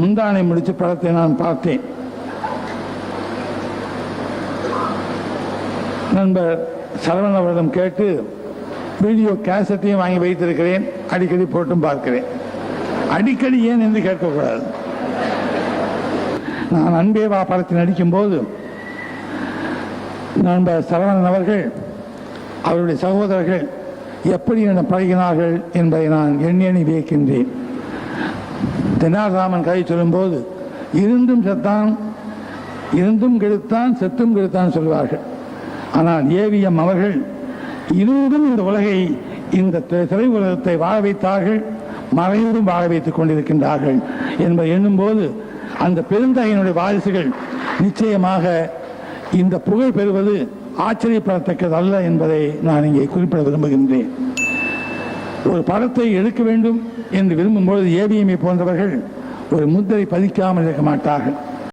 முந்தானை முடித்து படத்தை நான் பார்த்தேன். நண்பர் சரவணன் அவரிடம் கேட்டு வீடியோ கேசட்டையும் வாங்கி வைத்திருக்கிறேன். அடிக்கடி போட்டும் பார்க்கிறேன். அடிக்கடி ஏன்? என்று கேட்கக்கூடாது. நான் அன்பே வா படத்தில் நடிக்கும்போது நண்பர் சரவணன் அவர்கள் அவருடைய சகோதரர்கள் எப்படி என பழகினார்கள் என்பதை நான் எண்ணி எண்ணி வியக்கின்றேன். தென்னாசாமன் கதை சொல்லும்போது இருந்தும் செத்தான் இருந்தும் கெடுத்தான் செத்தும் கெடுத்தான் சொல்வார்கள். ஆனால் ஏவிஎம் அவர்கள் இருந்தும் இந்த உலகை இந்த திரை உலகத்தை வாழ வைத்தார்கள் மறைந்தும் வாழ வைத்துக் கொண்டிருக்கின்றார்கள் என்பதை எண்ணும்போது அந்த பெருந்தகையினுடைய வாரிசுகள் நிச்சயமாக இந்த புகழ் பெறுவது ஆச்சரியப்படத்தக்கது அல்ல என்பதை நான் இங்கே குறிப்பிட விரும்புகின்றேன். ஒரு படத்தை எடுக்க வேண்டும் என்று விரும்பும்போது ஏவிஎம்ஐ போன்றவர்கள் ஒரு முத்திரை பதிக்காமல் இருக்க மாட்டார்கள்.